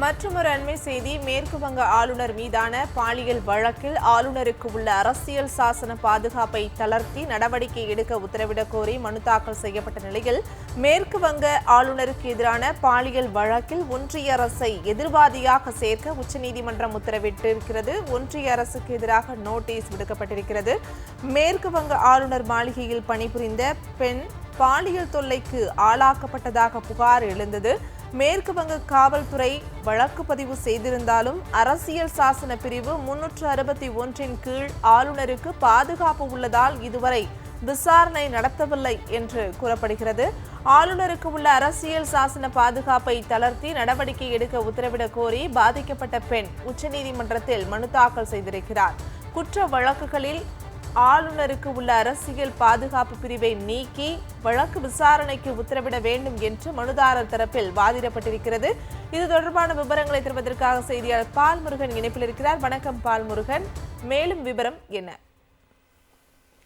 மற்றொரு அண்மை செய்தி மேற்கு வங்க ஆளுநர் மீதான பாலியல் வழக்கில் ஆளுநருக்கு உள்ள அரசியல் சாசன பாதுகாப்பை தளர்த்தி நடவடிக்கை எடுக்க உத்தரவிடக் கோரி மனு தாக்கல் செய்யப்பட்ட நிலையில் மேற்கு வங்க ஆளுநருக்கு எதிரான பாலியல் வழக்கில் ஒன்றிய அரசை எதிர்வாதியாக சேர்க்க உச்சநீதிமன்றம் உத்தரவிட்டிருக்கிறது. ஒன்றிய அரசுக்கு எதிராக நோட்டீஸ் விடுக்கப்பட்டிருக்கிறது. மேற்கு வங்க ஆளுநர் மாளிகையில் பணிபுரிந்த பெண் பாலியல் தொல்லைக்கு ஆளாக்கப்பட்டதாக புகார் எழுந்தது. மேற்கு வங்க காவல்துறை வழக்கு பதிவு செய்திருந்தாலும் அரசியல் சாசன பிரிவு முன்னூற்று அறுபத்தி ஒன்றின் கீழ் ஆளுநருக்கு பாதுகாப்பு உள்ளதால் இதுவரை விசாரணை நடத்தவில்லை என்று கூறப்படுகிறது. ஆளுநருக்கு உள்ள அரசியல் சாசன பாதுகாப்பை தளர்த்தி நடவடிக்கை எடுக்க உத்தரவிடக் கோரி பாதிக்கப்பட்ட பெண் உச்சநீதிமன்றத்தில் மனு தாக்கல் செய்திருக்கிறார். குற்ற வழக்குகளில் ஆளுநருக்கு உள்ள அரசியல் பாதுகாப்பு பிரிவை நீக்கி வழக்கு விசாரணைக்கு உத்தரவிட வேண்டும் என்று மனுதாரர் தரப்பில் வாதிடப்பட்டிருக்கிறது. இது தொடர்பான விவரங்களை தருவதற்காக செய்தியாளர் பால்முருகன் இணைப்பில் இருக்கிறார். வணக்கம் பால்முருகன் மேலும் விவரம் என்ன?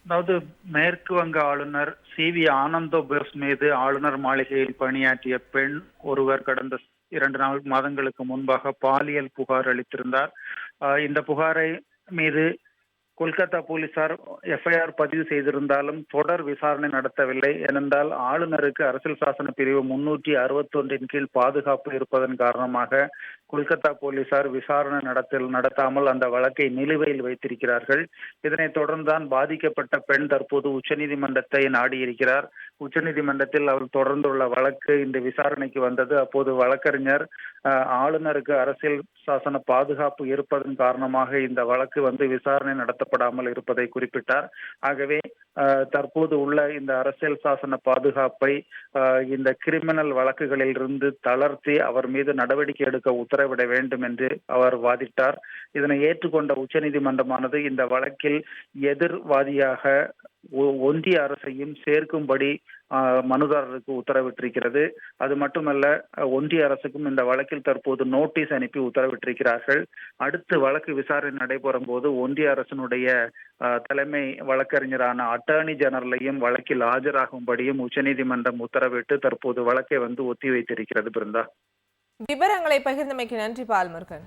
அதாவது மேற்கு வங்க ஆளுநர் சி வி ஆனந்தோ போஸ் மீது ஆளுநர் மாளிகையில் பணியாற்றிய பெண் ஒருவர் கடந்த இரண்டு நாள் மாதங்களுக்கு முன்பாக பாலியல் புகார் அளித்திருந்தார். ஆஹ் இந்த புகாரை மீது கொல்கத்தா போலீசார் எஃப்ஐஆர் பதிவு செய்திருந்தாலும் தொடர் விசாரணை நடத்தவில்லை. ஏனென்றால் ஆளுநருக்கு அரசியல் சாசன பிரிவு முன்னூற்றி அறுபத்தொன்றின் கீழ் பாதுகாப்பு இருப்பதன் காரணமாக கொல்கத்தா போலீசார் விசாரணை நடத்த நடத்தாமல் அந்த வழக்கை நிலுவையில் வைத்திருக்கிறார்கள். இதனைத் தொடர்ந்துதான் பாதிக்கப்பட்ட பெண் தற்போது உச்சநீதிமன்றத்தை நாடியிருக்கிறார். உச்சநீதிமன்றத்தில் அவர் தொடர்ந்துள்ள வழக்கு இந்த விசாரணைக்கு வந்தது. அப்போது வழக்கறிஞர் ஆளுநருக்கு அரசியல் சாசன பாதுகாப்பு இருப்பதன் காரணமாக இந்த வழக்கு வந்து விசாரணை நடத்தப்படாமல் இருப்பதை குறிப்பிட்டார். ஆகவே தற்போது உள்ள இந்த அரசியல் சாசன பாதுகாப்பை இந்த கிரிமினல் வழக்குகளில் இருந்து தளர்த்தி அவர் மீது நடவடிக்கை எடுக்க உத்தரவிட வேண்டும் என்று அவர் வாதிட்டார். இதனை ஏற்றுக்கொண்ட உச்சநீதிமன்றமானது இந்த வழக்கில் எதிர்வாதியாக ஒ- ஒன்றிய அரசையும் சேர்க்கும்படி மனுதாரருக்கு உத்தரவிட்டிருக்கிறது. அது மட்டுமல்ல ஒன்றிய அரசுக்கும் இந்த வழக்கில் தற்போது நோட்டீஸ் அனுப்பி உத்தரவிட்டிருக்கிறார்கள். அடுத்து வழக்கு விசாரணை நடைபெறும் போது ஒன்றிய அரசினுடைய தலைமை வழக்கறிஞரான அட்டார்னி ஜெனரலையும் வழக்கில் ஆஜராகும்படியும் உச்சநீதிமன்றம் உத்தரவிட்டு தற்போது வழக்கை வந்து ஒத்திவைத்திருக்கிறது பிருந்தா. விவரங்களை பகிர்ந்தமைக்கு நன்றி பால்முருகன்.